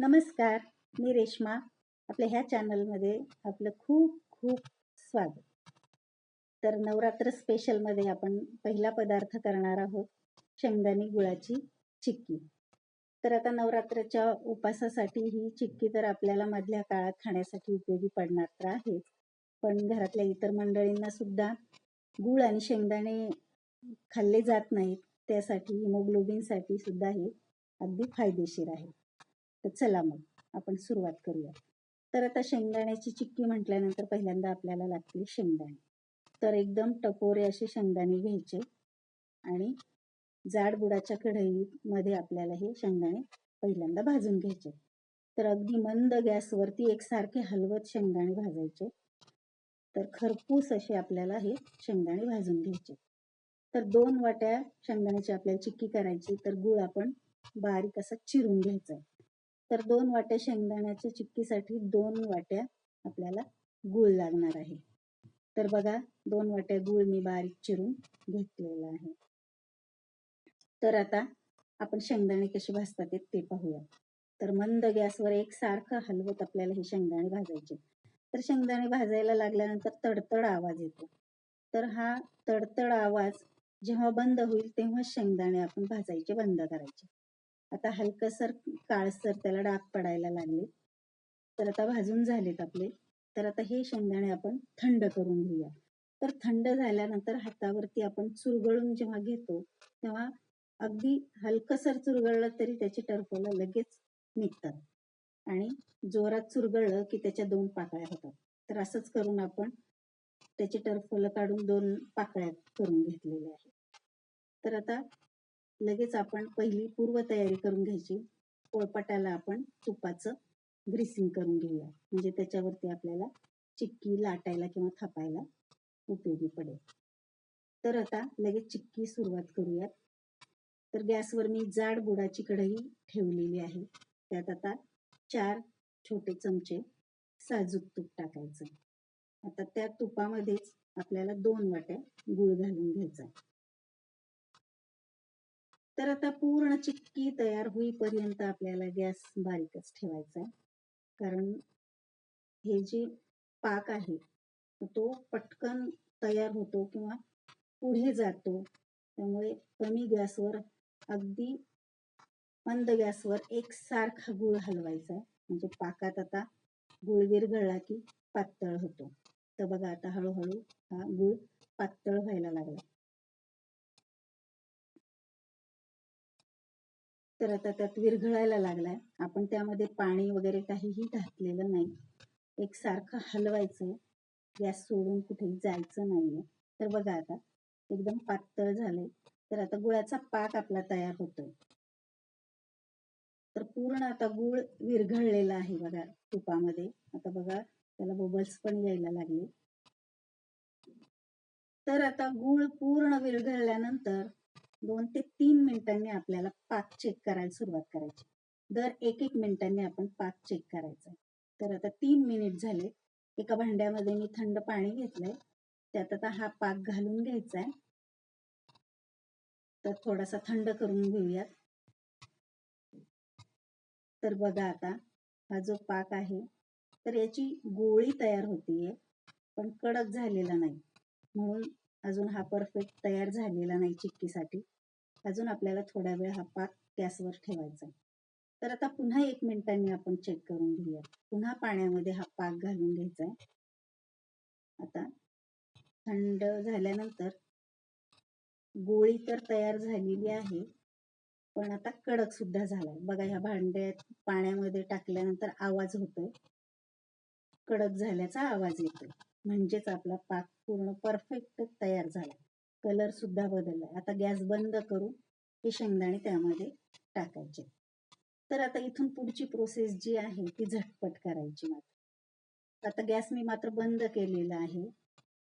नमस्कार मी रेश्मा. आपल्या ह्या चॅनलमध्ये आपलं खूप खूप स्वागत. तर नवरात्र स्पेशलमध्ये आपण पहिला पदार्थ करणार आहोत शेंगदाणी गुळाची चिक्की. तर आता नवरात्राच्या उपासासाठी ही चिक्की तर आपल्याला मधल्या काळात खाण्यासाठी उपयोगी पडणार तर आहेच. पण घरातल्या इतर मंडळींना सुद्धा गुळ आणि शेंगदाणे खाल्ले जात नाहीत त्यासाठी हिमोग्लोबिनसाठी सुद्धा हे अगदी फायदेशीर आहे. तर चला मग आपण सुरुवात करूया. तर आता शेंगदाण्याची चिक्की म्हटल्यानंतर पहिल्यांदा आपल्याला लागतील शेंगदाणे. तर एकदम टपोरे असे शेंगदाणे घ्यायचे आणि जाड बुडाच्या कढईमध्ये आपल्याला हे शेंगदाणे पहिल्यांदा भाजून घ्यायचे. तर अगदी मंद गॅसवरती एकसारखे हलवत शेंगदाणे भाजायचे. तर खरपूस असे आपल्याला हे शेंगदाणे भाजून घ्यायचे. तर दोन वाट्या शेंगदाण्याची आपल्याला चिक्की करायची तर गुळ आपण बारीक असा चिरून घ्यायचा तर दोन वाट्या शेंगदाण्याच्या चिक्कीसाठी दोन वाट्या आपल्याला गुळ लागणार आहे. तर बघा दोन वाट्या गुळ मी बारीक चिरून घेतलेला आहे. तर आता आपण शेंगदाणे कसे भाजतात ते पाहूया. तर मंद गॅसवर एक सारखं हलवत आपल्याला हे शेंगदाणे भाजायचे. तर शेंगदाणे भाजायला लागल्यानंतर तडतड आवाज येतो. तर हा तडतड आवाज जेव्हा बंद होईल तेव्हा शेंगदाणे आपण भाजायचे बंद करायचे. आता हलकसर काळसर त्याला डाग पडायला लागले. तर आता भाजून झालेत आपले. तर आता हे शेंगदाणे आपण थंड करून घेऊया. तर थंड झाल्यानंतर हातावरती आपण चुरगळून जेव्हा घेतो तेव्हा अगदी हलकसर चुरगळलं तरी त्याची टरफलं लगेच निघतात. आणि जोरात चुरगळलं की त्याच्या दोन पाकळ्या होतात. तर असंच करून आपण त्याची टरफलं काढून दोन पाकळ्या करून घेतलेल्या आहेत. तर आता लगेच आपण पहिली पूर्व तयारी करून घ्यायची. पोळपाटाला आपण तुपाचं ग्रीसिंग करून घेऊया. म्हणजे त्याच्यावरती आपल्याला चिक्की लाटायला किंवा थापायला उपयोगी पडेल. तर आता लगेच चिक्की सुरुवात करूयात. तर गॅसवर मी जाड बुडाची कढई ठेवलेली आहे. त्यात आता चार छोटे चमचे साजूक तूप टाकायचं. आता त्या तुपामध्येच आपल्याला दोन वाट्या गुळ घालून घ्यायचा तर आता पूर्ण चिक्की तयार होईपर्यंत आपल्याला गॅस बारीकच ठेवायचा आहे. कारण हे जे पाक आहे तो पटकन तयार होतो किंवा पुढे जातो. त्यामुळे कमी गॅसवर अगदी मंद गॅसवर एक सारखा गुळ हलवायचा आहे. म्हणजे पाकात आता गुळ विरघळला की पातळ होतो. तर बघा आता हळूहळू हा गुळ तर आता त्यात विरघळायला लागलाय. आपण त्यामध्ये पाणी वगैरे काहीही घातलेलं नाही. एक सारखं हलवायचं. गॅस सोडून कुठे जायचं नाहीये. तर बघा आता एकदम पातळ झाले तर आता गुळाचा पाक आपला तयार होतोय. तर पूर्ण आता गुळ विरघळलेला आहे बघा तुपामध्ये. आता बघा त्याला बबल्स पण यायला लागले. तर आता गुळ पूर्ण विरघळल्यानंतर दोन ते तीन मिनिटांनी आपल्याला पाक चेक करायला सुरुवात करायची. दर एक एक मिनिटांनी आपण पाक चेक करायचा. तर आता तीन मिनिट झाले. एका भांड्यामध्ये मी थंड पाणी घेतलंय. त्यात आता हा पाक घालून घ्यायचा आहे तर थोडासा थंड करून घेऊयात. तर बघा आता हा जो पाक आहे तर याची गोळी तयार होतीये पण कडक झालेला नाही. म्हणून अजून हा परफेक्ट तयार झालेला नाही चिक्कीसाठी. अजून आपल्याला थोडा वेळ हा पाक गॅसवर ठेवायचा तर आता पुन्हा एक मिनिटांनी आपण चेक करून घेऊया. पुन्हा पाण्यामध्ये हा पाक घालून घ्यायचा आहे. आता थंड झाल्यानंतर गोळी तर तयार झालेली आहे पण आता कडक सुद्धा झालाय. बघा ह्या भांड्यात पाण्यामध्ये टाकल्यानंतर आवाज होतोय. कडक झाल्याचा आवाज येतोय. म्हणजेच आपला पाक पूर्ण परफेक्ट तयार झाला. कलर सुद्धा बदललाय. आता गॅस बंद करून हे शेंगदाणे त्यामध्ये टाकायचे. तर आता इथून पुढची प्रोसेस जी आहे ती झटपट करायची मात्र. आता गॅस मी मात्र बंद केलेला आहे.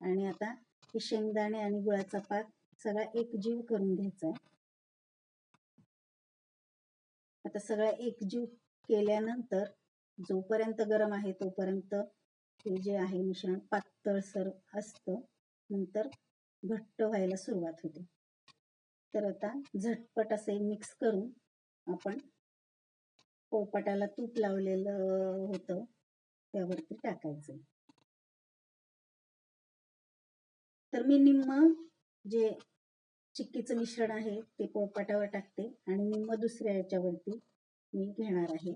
आणि आता हे शेंगदाणे आणि गुळाचा पाक सगळा एकजीव करून घ्यायचा आहे. आता सगळा एकजीव केल्यानंतर जोपर्यंत गरम आहे तोपर्यंत हे जे आहे मिश्रण पातळसर असतं नंतर घट्ट व्हायला सुरुवात होते. तर आता झटपट असे मिक्स करून आपण पोळपाटाला तूप लावलेलं होतं त्यावरती टाकायचं. तर मी निम्म जे चिक्कीचं मिश्रण आहे ते पोळपाटावर टाकते आणि निम्म दुसऱ्या याच्यावरती मी घेणार आहे.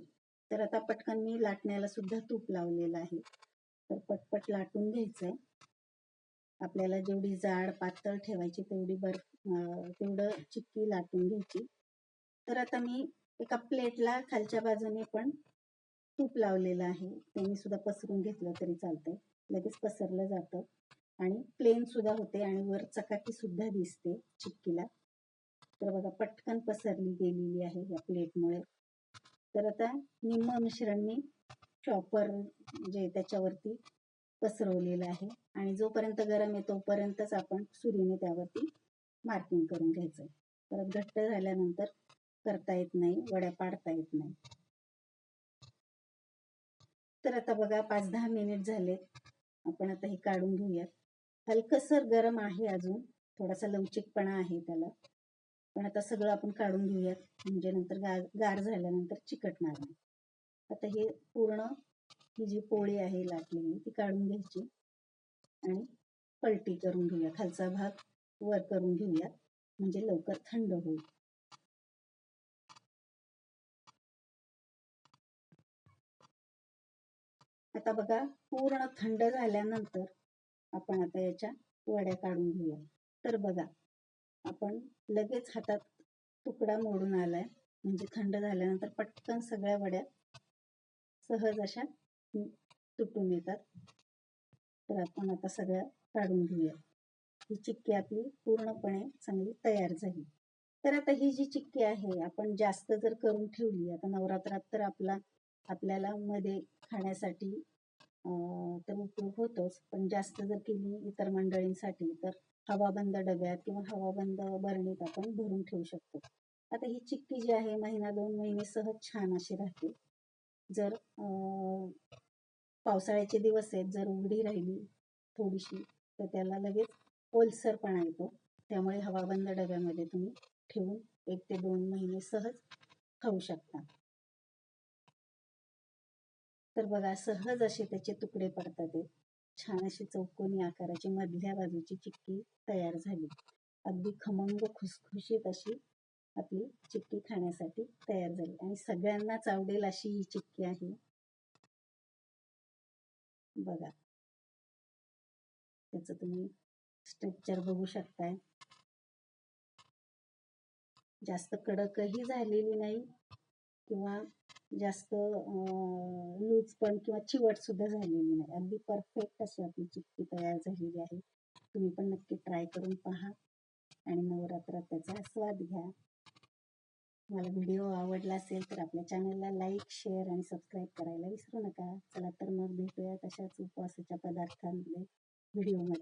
तर आता पटकन मी लाटण्याला सुद्धा तूप लावलेलं आहे. तर पटपट लाटून घ्यायचंय. आपल्याला जेवढी जाड पातळ ठेवायची तेवढी बर तेवढं चिक्की लाटून घ्यायची. तर आता मी एका प्लेटला खालच्या बाजूने पण तूप लावलेलं आहे. त्यांनी सुद्धा पसरून घेतलं तरी चालतंय. लगेच पसरलं जातं. आणि प्लेन सुद्धा होते आणि वर चकाकी सुद्धा दिसते चिक्कीला. तर बघा पटकन पसरली गेलेली आहे या प्लेटमुळे. तर आता निम्म मिश्रण मी शॉपर जे म्हणजे त्याच्यावरती पसरवलेलं आहे. आणि जोपर्यंत गरम आहे तोपर्यंतच आपण सुरीने त्यावरती मार्किंग करून घ्यायचं. परत घट्ट झाल्यानंतर करता येत नाही वड्या पाडता येत नाही. तर आता बघा पाच दहा मिनिट झालेत. आपण आता हे काढून घेऊयात. हलकसर गरम आहे अजून. थोडासा लवचिकपणा आहे त्याला. पण आता सगळं आपण काढून घेऊयात. म्हणजे नंतर गार गार झाल्यानंतर चिकटणार नाही. आता हे पूर्ण ही जी पोळी आहे लाटलेली ती काढून घ्यायची आणि पलटी करून घेऊया. खालचा भाग वर करून घेऊया म्हणजे लवकर थंड होईल. आता बघा पूर्ण थंड झाल्यानंतर आपण आता याच्या वड्या काढून घेऊया. तर बघा आपण लगेच हातात तुकडा मोडून आलाय म्हणजे थंड झाल्यानंतर पटकन सगळ्या वड्या सहज अशा तुटून येतात. तर आपण आता सगळ्या काढून घेऊया. ही चिक्की आपली पूर्णपणे चांगली तयार झाली. तर आता ही जी चिक्की आहे आपण जास्त जर करून ठेवली आता नवरात्रात तर आपला आपल्याला मध्ये खाण्यासाठी तर उपयोग होतोच. पण जास्त जर केली इतर मंडळींसाठी तर हवाबंद डब्यात किंवा हवाबंद बरणीत आपण भरून ठेवू शकतो. आता ही चिक्की जी आहे महिना दोन महिने सहज छान अशी राहते. जर पावसाळ्याचे दिवस आहेत जर उघडी राहिली थोडीशी तर त्याला लगेच ओलसरपणा येतो त्यामुळे हवाबंद डब्यामध्ये तुम्ही ठेवून एक ते दोन महिने सहज खाऊ शकता. तर बघा सहज असे त्याचे तुकडे पडतात छान अशी चौकोनी आकाराची मधल्या बाजूची चिक्की तयार झाली. अगदी खमंग खुसखुशीत अशी आपली चिक्की खाण्यासाठी तयार झाली. आणि सगळ्यांनाच आवडेल अशी ही चिक्की आहे. बघा. त्याच तुम्ही स्ट्रक्चर बघू शकताय. जास्त कडकही झालेली नाही किंवा जास्त लूज पण किंवा चिवट सुद्धा झालेली नाही. अगदी परफेक्ट अशी आपली चिक्की तयार झालेली आहे. तुम्ही पण नक्की ट्राय करून पहा. आणि नवरात्रात त्याचा स्वाद घ्या. मला व्हिडिओ आवडला असेल तर आपल्या चॅनलला लाईक शेअर आणि सबस्क्राईब करायला विसरू नका. चला तर मग भेटूया तशाच उपवासाच्या पदार्थांमध्ये व्हिडिओमध्ये.